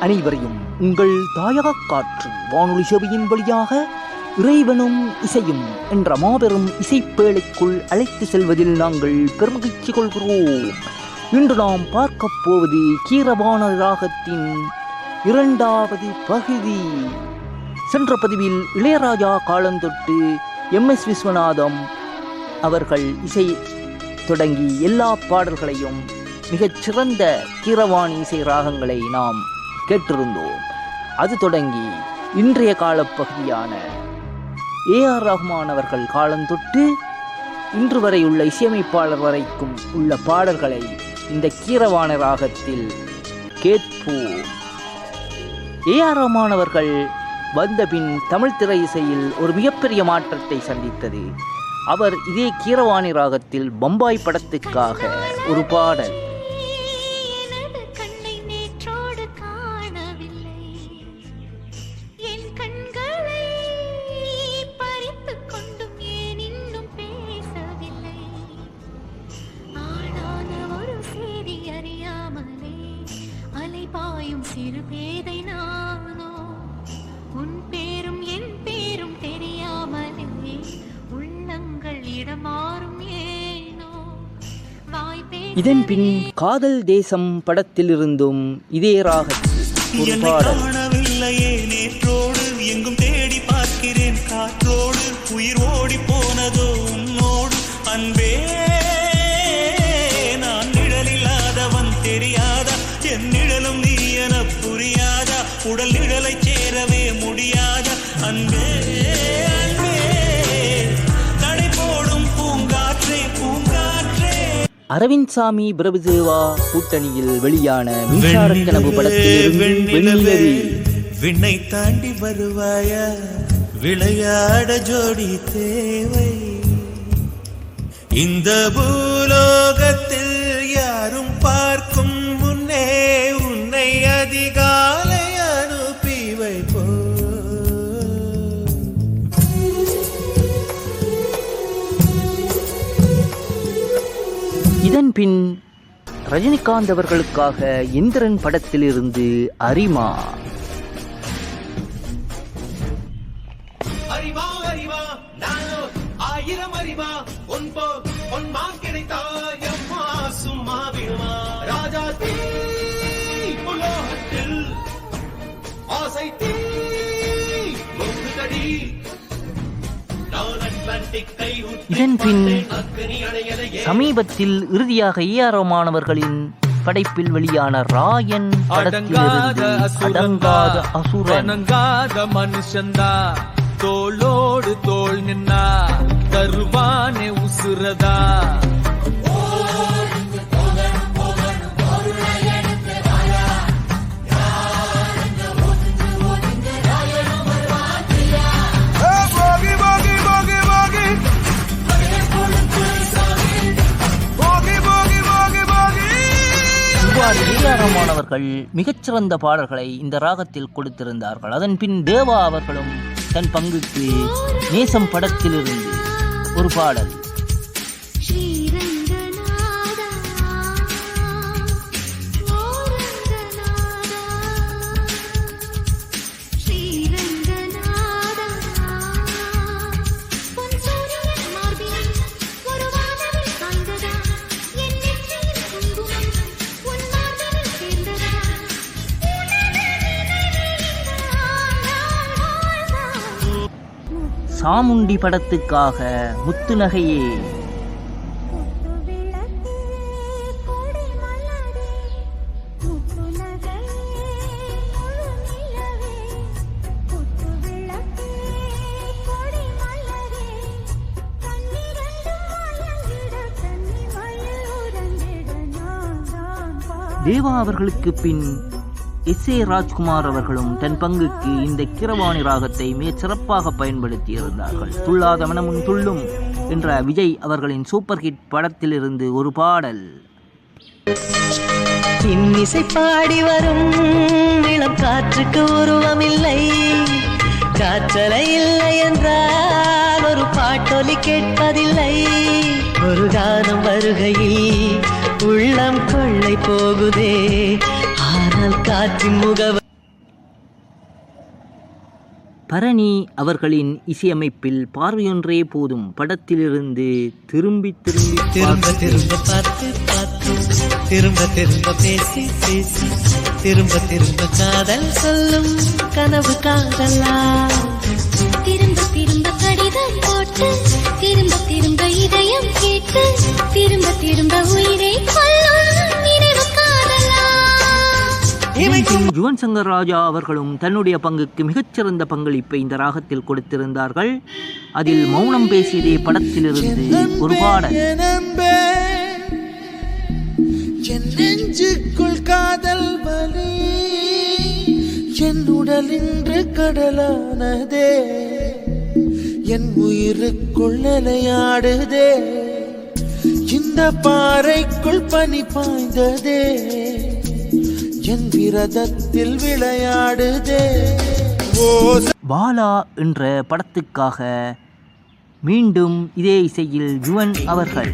அனைவரையும் உங்கள் தாயக காற்று வானொலி சேவையின் வழியாக இறைவனும் இசையும் என்ற மாபெரும் இசைப்பேழைக்குள் அழைத்து செல்வதில் நாங்கள் பெருமகிழ்ச்சி கொள்கிறோம். இன்று நாம் பார்க்கப் போவது கீரவான ராகத்தின் இரண்டாவது பகுதி. சென்ற பதிவில் இளையராஜா காலந்தொட்டு எம் எஸ் விஸ்வநாதம் அவர்கள் இசை தொடங்கி எல்லா பாடல்களையும் மிகச் சிறந்த கீரவாணி இசை ராகங்களை நாம் கேட்டிருந்தோம். அது தொடங்கி இன்றைய காலப்பகுதியான ஏ ஆர் ரஹ்மான் அவர்கள் காலந்தொட்டு இன்று வரை உள்ள இசையமைப்பாளர் வரைக்கும் உள்ள பாடல்களை இந்த கீரவான ராகத்தில் கேட்போம். ஏ ஆர் ரஹ்மான் அவர்கள் வந்த பின் தமிழ் திரை இசையில் ஒரு மிகப்பெரிய மாற்றத்தை சந்தித்தது. அவர் இதே கீரவாணி ராகத்தில் பம்பாய் படத்துக்காக ஒரு பாடல் சிறு பேதை நானோ? உன் பேரும் என் பேரும் தெரியாமலே உள்ளங்கள் இடமாறும் ஏனோ? இதன் பின் காதல் தேசம் படத்திலிருந்தும் இதே ராகத்தில் ஒரு பாடல். உடல் நிழலை சேரவே முடியாதா அன்பே அரவிந்த் சாமி பிரபுதேவா கூட்டணியில் வெளியான மின்சார கனவு வெண்ணிலவே. விண்ணை தாண்டி வருவாயா விளையாட ஜோடி தேவை. இந்த பூலோகத்தில் யாரும் பார்க்கும் முன்னே உன்னை அதிகாலை பின் ரஜினிகாந்த் அவர்களுக்காக இந்திரன் படத்திலிருந்து அரிமா. அறிவா தீ. இதன் பின் சமீபத்தில் இறுதியாக ஏஆரமானவர்களின் படைப்பில் வெளியான ராயன் அடங்காத படத்திலிருந்து அடங்காத அசுரன் மனுஷந்தா தோளோடு தோள் நின்னா தருவானே உசுரதா இவ்வாறு ஏஆரமானவர்கள் மிகச்சிறந்த பாடல்களை இந்த ராகத்தில் கொடுத்திருந்தார்கள். அதன் பின் தேவா அவர்களும் தன் பங்குக்கு நேசம் படத்திலிருந்து ஒரு பாடல் சாமுண்டி படத்துக்காக முத்துநகையே. தேவா அவர்களுக்கு பின் எஸ் ஏ ராஜ்குமார் அவர்களும் தன் பங்குக்கு இந்த கிரவாணி ராகத்தை மிகச் சிறப்பாக பயன்படுத்தியிருந்தார்கள். துள்ளாத மனமும் துள்ளும் என்ற விஜய் அவர்களின் சூப்பர் ஹிட் படத்திலிருந்து ஒரு பாடல். இன்னிசை பாடி வரும் இளம் காற்றுக்கு உருவமில்லை. காற்றலை இல்லை என்றால் ஒரு பாட்டொலி கேட்பதில்லை. ஒரு கானம் வருகையில் உள்ளம் கொள்ளை போகுதே. ஆனால் காற்றின் முகவ பரணி அவர்களின் இசையமைப்பில் பார்வையொன்றே போதும். படத்திலிருந்து திரும்பி திரும்பி திரும்ப திரும்ப பார்த்து பார்த்து திரும்ப திரும்ப பேசி பேசி திரும்ப திரும்ப காதல் சொல்லும் கனவு காதலா திரும்ப திரும்ப கடிதம் போட்டு திரும்ப திரும்ப இதயம் கேட்டு திரும்ப திரும்ப உயிரை கொல்லும் யுவன் சங்கர் ராஜா அவர்களும் தன்னுடைய பங்குக்கு மிகச்சிறந்த பங்களிப்பை இந்த ராகத்தில் கொடுத்திருந்தார்கள். அதில் மௌனம் பேசியதே படத்திலிருந்து ஒரு பாடல் நெஞ்சுக்குள் காதல் வலி என் உடல் இன்று கடலானதே என் உயிருக்குள் நிலையாடுதே இந்த பாறைக்குள் பனி பாய்ந்ததே. என் விரதத்தில் விளையாடுதே. பாலா என்ற படத்துக்காக மீண்டும் இதே இசையில் யுவன் அவர்கள்.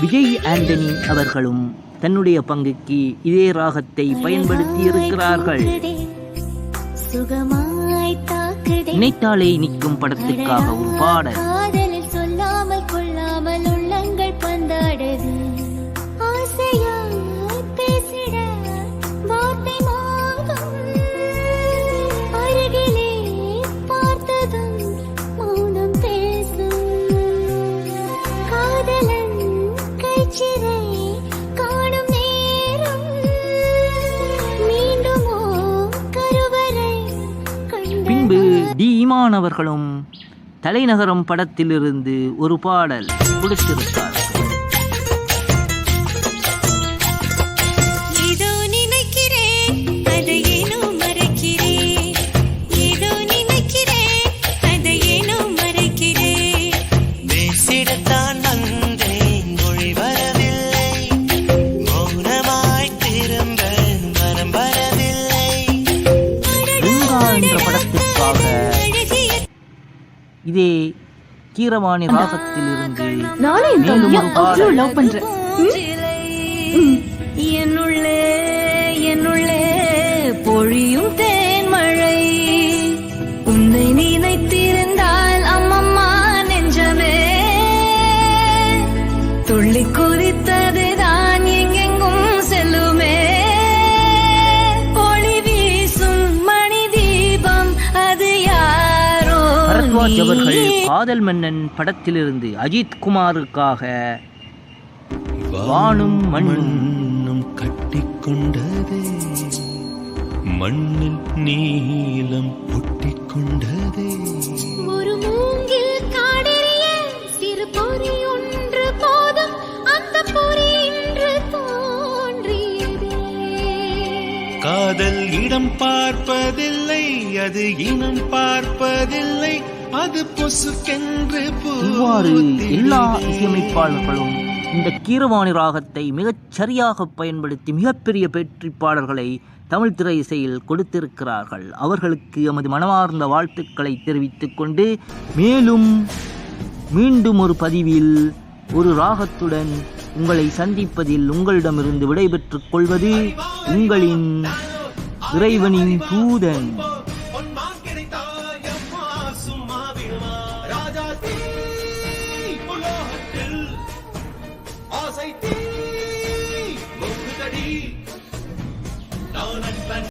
விஜய் ஆண்டனி அவர்களும் தன்னுடைய பங்குக்கு இதே ராகத்தை பயன்படுத்தி இருக்கிறார்கள் நினைத்தாலே நிற்கும் படத்துக்காக ஒரு பாடல். டி இமான் அவர்களும் தலைநகரம் படத்திலிருந்து ஒரு பாடல் கொடுத்திருக்கார்கள் இதே கீரவாணி ராகத்திலிருந்து மேலும் ஒரு பாடல் லவ் பண்றேன். என்னுள்ளே என்னுள்ளே பொழியும் பரத்வாஜ் அவர்கள். காதல் மன்னன் படத்திலிருந்து அஜித் குமாருக்காக வானும் மண்ணும் கட்டிக்கொண்டதே மண்ணில் நீலம் ஒட்டிக்கொண்டதே ஒரு மூங்கில் காதல் இடம் பார்ப்பதில்லை அது இனம் பார்ப்பதில்லை அது பொசுக்கென்று இவ்வாறு எல்லா. இசையமைப்பாளர்களும் இந்த கீரவாணி ராகத்தை மிகச் சரியாக பயன்படுத்தி மிகப்பெரிய வெற்றிப்பாளர்களை தமிழ் திரை இசையில் கொடுத்திருக்கிறார்கள் அவர்களுக்கு எமது மனமார்ந்த வாழ்த்துக்களை தெரிவித்துக் கொண்டு மேலும் மீண்டும் ஒரு பதிவில் ஒரு ராகத்துடன் உங்களை சந்திப்பதில் உங்களிடமிருந்து விடைபெற்றுக் கொள்வது உங்களின் இறைவனின் தூதன்